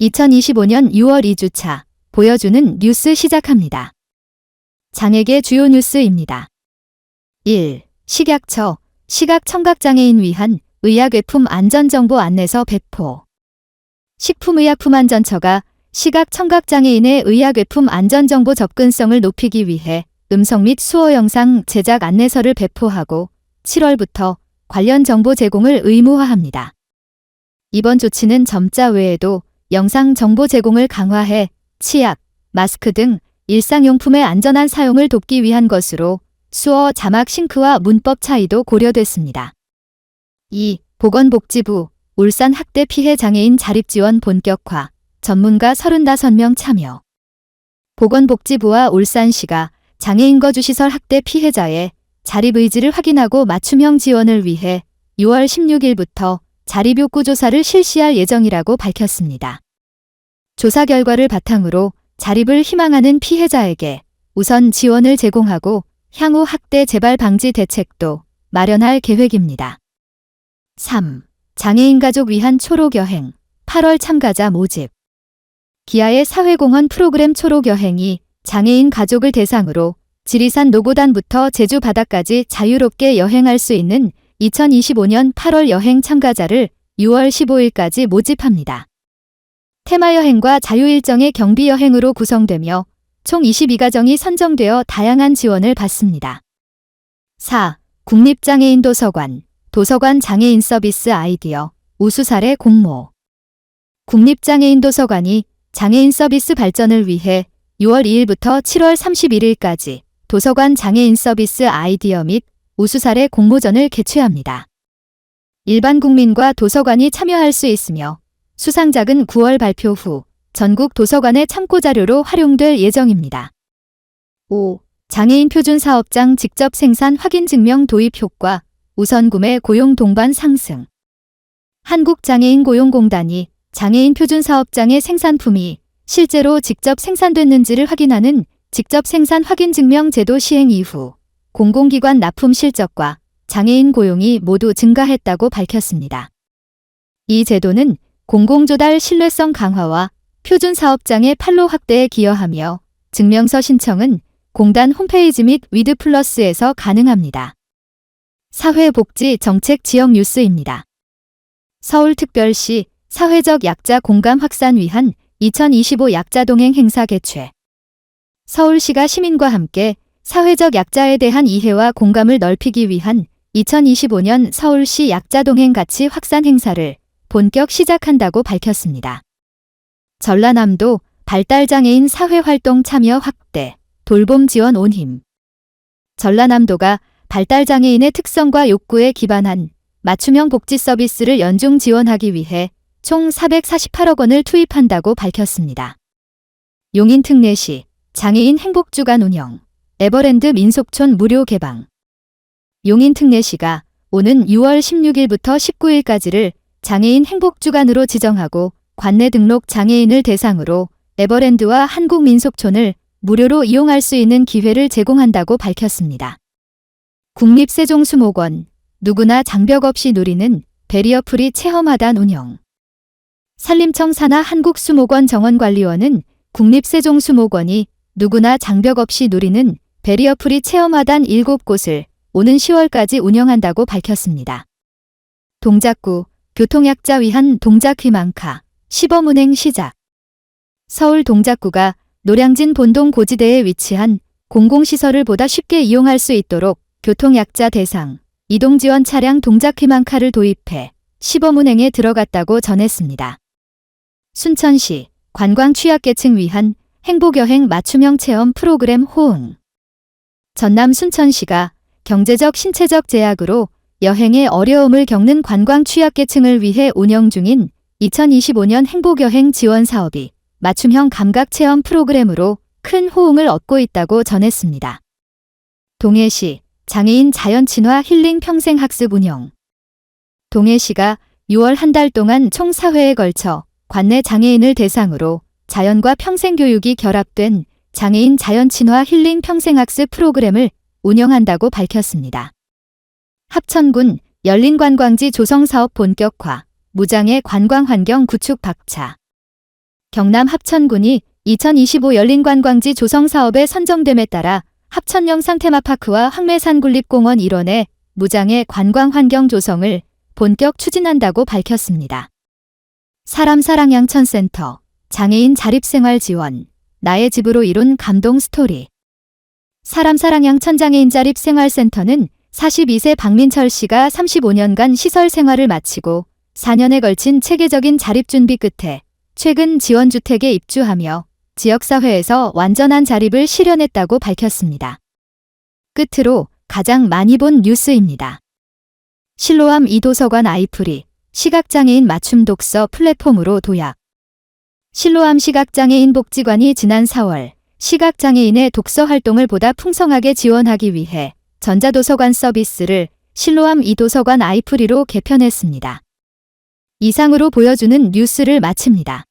2025년 6월 2주차 보여주는 뉴스 시작합니다. 장에게 주요 뉴스입니다. 1. 식약처 시각청각장애인 위한 의약외품 안전정보 안내서 배포 식품의약품안전처가 시각청각장애인의 의약외품 안전정보 접근성을 높이기 위해 음성 및 수어 영상 제작 안내서를 배포하고 7월부터 관련 정보 제공을 의무화합니다. 이번 조치는 점자 외에도 영상 정보 제공을 강화해 치약, 마스크 등 일상용품의 안전한 사용을 돕기 위한 것으로 수어 자막 싱크와 문법 차이도 고려됐습니다. 2. 보건복지부 울산 학대 피해 장애인 자립 지원 본격화 전문가 35명 참여 보건복지부와 울산시가 장애인 거주시설 학대 피해자의 자립 의지를 확인하고 맞춤형 지원을 위해 6월 16일부터 자립욕구 조사를 실시할 예정이라고 밝혔습니다. 조사 결과를 바탕으로 자립을 희망하는 피해자에게 우선 지원을 제공하고 향후 학대 재발 방지 대책도 마련할 계획입니다. 3. 장애인 가족 위한 초록 여행 8월 참가자 모집 기아의 사회공헌 프로그램 초록 여행이 장애인 가족을 대상으로 지리산 노고단부터 제주 바다까지 자유롭게 여행할 수 있는 2025년 8월 여행 참가자를 6월 15일까지 모집합니다. 테마 여행과 자유 일정의 경비 여행으로 구성되며 총 22가정이 선정되어 다양한 지원을 받습니다. 4. 국립장애인 도서관 도서관 장애인 서비스 아이디어 우수 사례 공모 국립장애인 도서관이 장애인 서비스 발전을 위해 6월 2일부터 7월 31일까지 도서관 장애인 서비스 아이디어 및 우수 사례 공모전을 개최합니다. 일반 국민과 도서관이 참여할 수 있으며 수상작은 9월 발표 후 전국 도서관의 참고 자료로 활용될 예정입니다. 5. 장애인 표준 사업장 직접 생산 확인 증명 도입 효과 우선 구매 고용 동반 상승 한국장애인 고용공단이 장애인 표준 사업장의 생산품이 실제로 직접 생산됐는지를 확인하는 직접 생산 확인 증명 제도 시행 이후 공공기관 납품 실적과 장애인 고용이 모두 증가했다고 밝혔습니다. 이 제도는 공공조달 신뢰성 강화와 표준 사업장의 판로 확대에 기여하며 증명서 신청은 공단 홈페이지 및 위드 플러스에서 가능합니다. 사회복지 정책 지역 뉴스입니다. 서울특별시 사회적 약자 공감 확산 위한 2025 약자 동행 행사 개최. 서울시가 시민과 함께 사회적 약자에 대한 이해와 공감을 넓히기 위한 2025년 서울시 약자 동행 가치 확산 행사를 본격 시작한다고 밝혔습니다. 전라남도 발달장애인 사회활동 참여 확대, 돌봄 지원 온힘. 전라남도가 발달장애인의 특성과 욕구에 기반한 맞춤형 복지 서비스를 연중 지원하기 위해 총 448억 원을 투입한다고 밝혔습니다. 용인 특례시 장애인 행복주간 운영, 에버랜드 민속촌 무료 개방. 용인 특례시가 오는 6월 16일부터 19일까지를 장애인 행복주간으로 지정하고 관내 등록 장애인을 대상으로 에버랜드와 한국민속촌을 무료로 이용할 수 있는 기회를 제공한다고 밝혔습니다. 국립세종수목원, 누구나 장벽 없이 누리는 베리어프리 체험하단 운영. 산림청 산하 한국수목원 정원관리원은 국립세종수목원이 누구나 장벽 없이 누리는 베리어프리 체험하단 7곳을 오는 10월까지 운영한다고 밝혔습니다. 동작구, 교통약자 위한 동작휘망카, 시범운행 시작. 서울 동작구가 노량진 본동 고지대에 위치한 공공시설을 보다 쉽게 이용할 수 있도록 교통약자 대상, 이동지원 차량 동작희망카를 도입해 시범운행에 들어갔다고 전했습니다. 순천시 관광 취약계층 위한 행복여행 맞춤형 체험 프로그램 호응. 전남 순천시가 경제적 신체적 제약으로 여행에 어려움을 겪는 관광 취약계층을 위해 운영 중인 2025년 행복여행 지원 사업이 맞춤형 감각 체험 프로그램으로 큰 호응을 얻고 있다고 전했습니다. 동해시 장애인 자연 친화 힐링 평생 학습 운영. 동해시가 6월 한 달 동안 총 4회에 걸쳐 관내 장애인을 대상으로 자연과 평생 교육이 결합된 장애인 자연 친화 힐링 평생학습 프로그램을 운영한다고 밝혔습니다. 합천군 열린관광지 조성사업 본격화, 무장의 관광환경 구축 박차. 경남 합천군이 2025 열린관광지 조성사업에 선정됨에 따라 합천영상 테마파크와 황매산 군립공원 일원의 무장의 관광환경 조성을 본격 추진한다고 밝혔습니다. 사람사랑 양천센터, 장애인 자립생활 지원, 나의 집으로 이룬 감동 스토리. 사람 사랑 양 천장애인 자립 생활센터는 42세 박민철 씨가 35년간 시설 생활을 마치고 4년에 걸친 체계적인 자립 준비 끝에 최근 지원주택에 입주하며 지역사회에서 완전한 자립을 실현했다고 밝혔습니다. 끝으로 가장 많이 본 뉴스입니다. 실로암 이도서관 아이프리, 시각장애인 맞춤 독서 플랫폼으로 도약. 실로암 시각장애인 복지관이 지난 4월 시각장애인의 독서 활동을 보다 풍성하게 지원하기 위해 전자도서관 서비스를 실로암 이도서관 아이프리로 개편했습니다. 이상으로 보여주는 뉴스를 마칩니다.